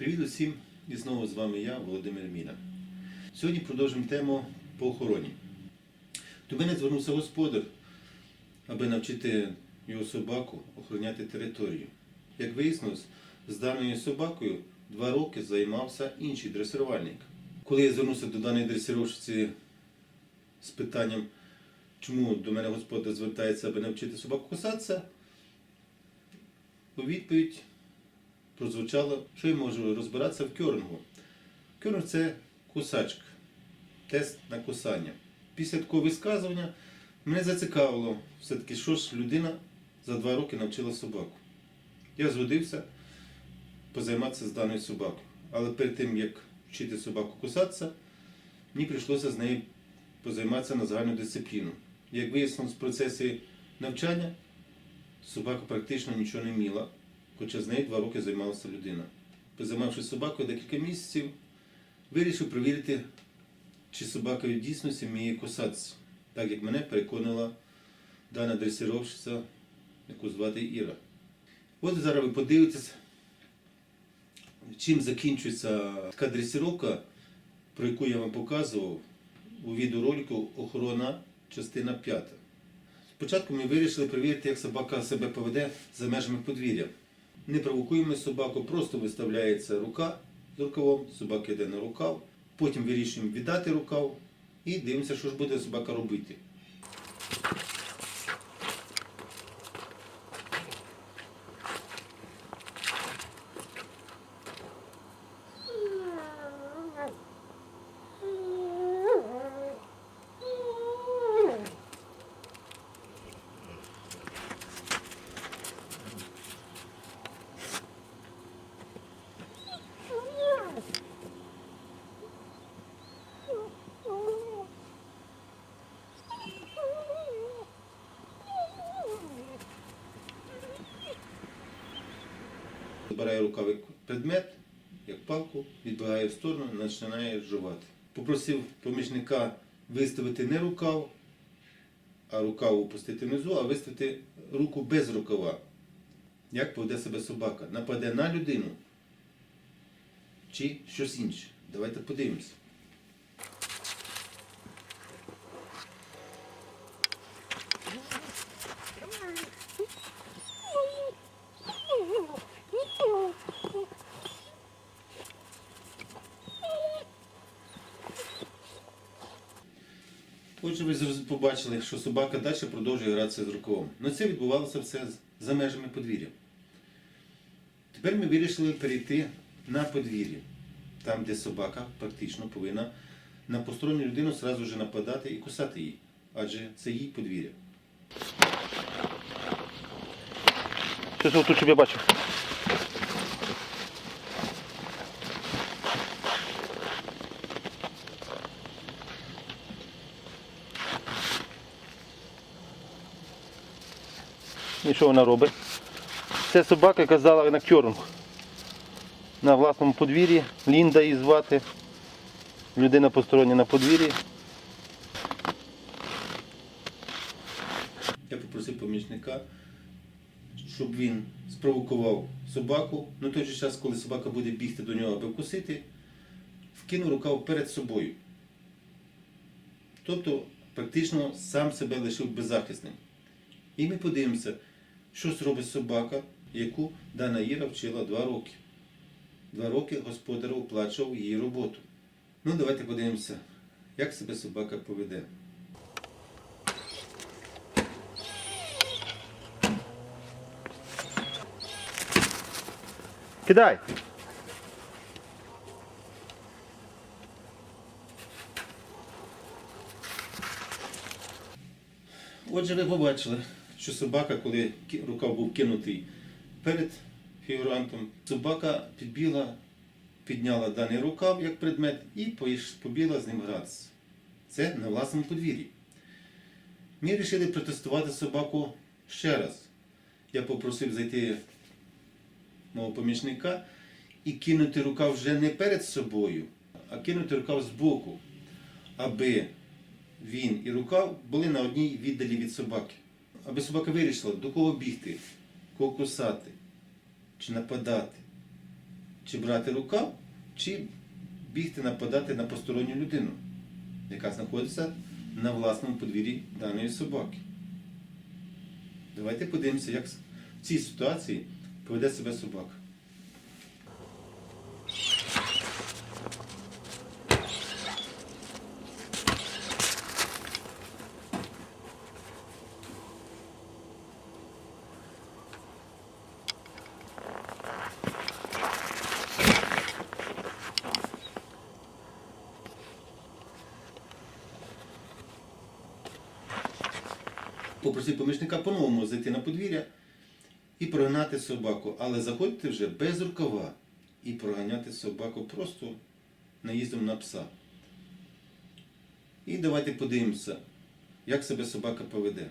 Привіт усім! І знову з вами я, Володимир Міна. Сьогодні продовжуємо тему по охороні. До мене звернувся господар, аби навчити його собаку охороняти територію. Як вияснилось, з даною собакою два роки займався інший дресирувальник. Коли я звернувся до даної дресировщиці з питанням, чому до мене господар звертається, аби навчити собаку кусатися, у відповідь прозвучало, що я можу розбиратися в кьорнгу. Кьорнг це кусачка, тест на кусання. Після такого висказування мене зацікавило все-таки, що ж людина за два роки навчила собаку. Я згодився позайматися з даною собакою. Але перед тим, як вчити собаку кусатися, мені прийшлося з нею позайматися на загальну дисципліну. Як вияснилось в процесі навчання, собака практично нічого не вміла, хоча з нею два роки займалася людина. Позаймавшись собакою декілька місяців, вирішив перевірити, чи собака в дійсності вміє кусатися, так як мене переконала дана дресировщиця, яку звати Іра. От зараз ви подивитесь, чим закінчується така дресировка, про яку я вам показував у відеоролику Охорона, частина 5. Спочатку ми вирішили перевірити, як собака себе поведе за межами подвір'я. Не провокуємо собаку, просто виставляється рука з рукавом, собака йде на рукав, потім вирішуємо віддати рукав і дивимося, що ж буде собака робити. Збирає рукавий предмет, як палку, відбігає в сторону і починає жувати. Попросив помічника виставити не рукав, а рукав опустити внизу, а виставити руку без рукава. Як поведе себе собака? Нападе на людину чи щось інше? Давайте подивимося. Отже, ви побачили, що собака далі продовжує гратися з рукавом. Ну це відбувалося все за межами подвір'я. Тепер ми вирішили перейти на подвір'я, там, де собака практично повинна на посторонню людину зразу ж нападати і кусати її. Адже це її подвір'я. Щось тут, я бачив. І що вона робить? Це собака казала на кьорнг. На власному подвір'ї. Лінда її звати. Людина постороння на подвір'ї. Я попросив помічника, щоб він спровокував собаку. На той же час, коли собака буде бігти до нього, аби вкусити, вкинув рукав перед собою. Тобто, практично сам себе лишив беззахисним. І ми подивимося, що зробить собака, яку дана Іра вчила два роки. Два роки господар оплачував її роботу. Ну, давайте подивимося, як себе собака поведе. Кидай! Отже, ви побачили, що собака, коли рукав був кинутий перед фігурантом, собака підбігла, підняла даний рукав як предмет і побігла з ним гратися. Це на власному подвір'ї. Ми вирішили протестувати собаку ще раз. Я попросив зайти мого помічника і кинути рукав вже не перед собою, а кинути рукав збоку, аби він і рукав були на одній віддалі від собаки. Аби собака вирішила, до кого бігти, кого кусати чи нападати. чи брати рукав, чи бігти нападати на посторонню людину, яка знаходиться на власному подвір'ї даної собаки. Давайте подивимося, як в цій ситуації поведе себе собака. Попросив помічника по-новому зайти на подвір'я і прогнати собаку. Але заходьте вже без рукава і проганяти собаку просто наїздом на пса. І давайте подивимося, як себе собака поведе.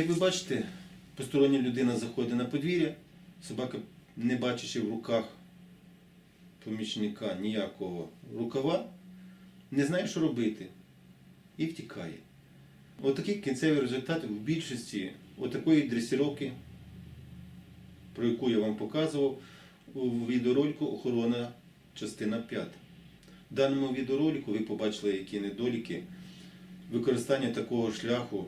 Як ви бачите, постороння людина заходить на подвір'я, собака, не бачачи в руках помічника ніякого рукава, не знає, що робити, і втікає. Отакий кінцевий результат в більшості отакої дресіровки, про яку я вам показував у відеоролику Охорона частина 5. В даному відеоролику ви побачили, які недоліки використання такого шляху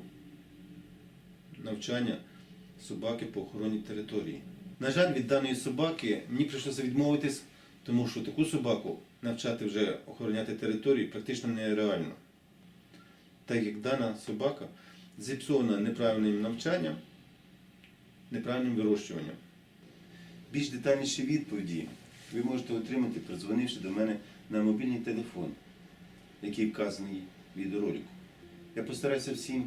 навчання собаки по охороні території. На жаль, від даної собаки мені прийшлося відмовитись, тому що таку собаку навчати вже охороняти територію практично нереально. Так як дана собака зіпсована неправильним навчанням, неправильним вирощуванням. Більш детальніші відповіді ви можете отримати, продзвонивши до мене на мобільний телефон, який вказаний в відеоролику. Я постараюся всім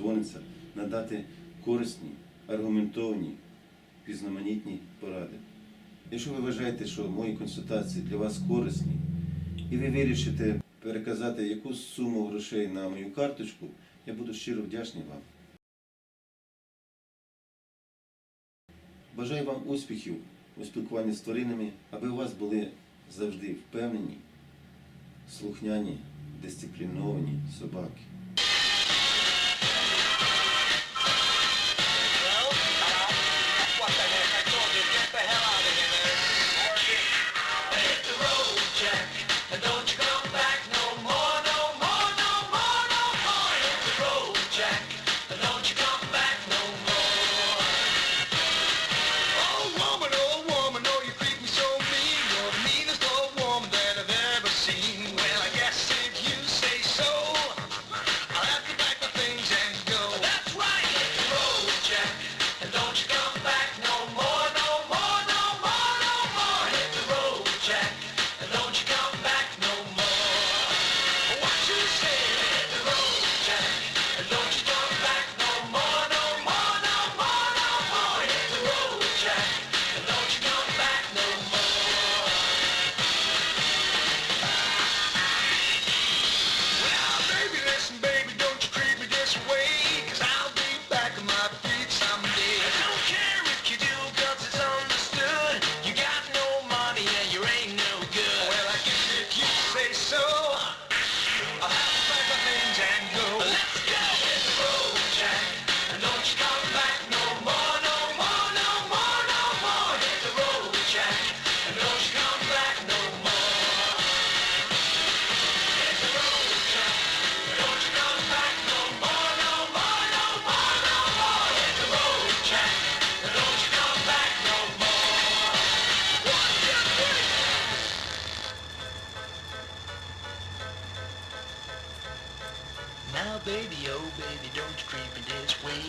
хто додзвониться, надати корисні, аргументовані, пізноманітні поради. Якщо ви вважаєте, що мої консультації для вас корисні, і ви вирішите переказати якусь суму грошей на мою карточку, я буду щиро вдячний вам. Бажаю вам успіхів у спілкуванні з тваринами, аби у вас були завжди впевнені, слухняні, дисципліновані собаки.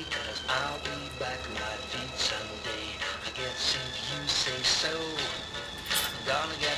Cause I'll be back my feet someday. I guess if you say so, gonna get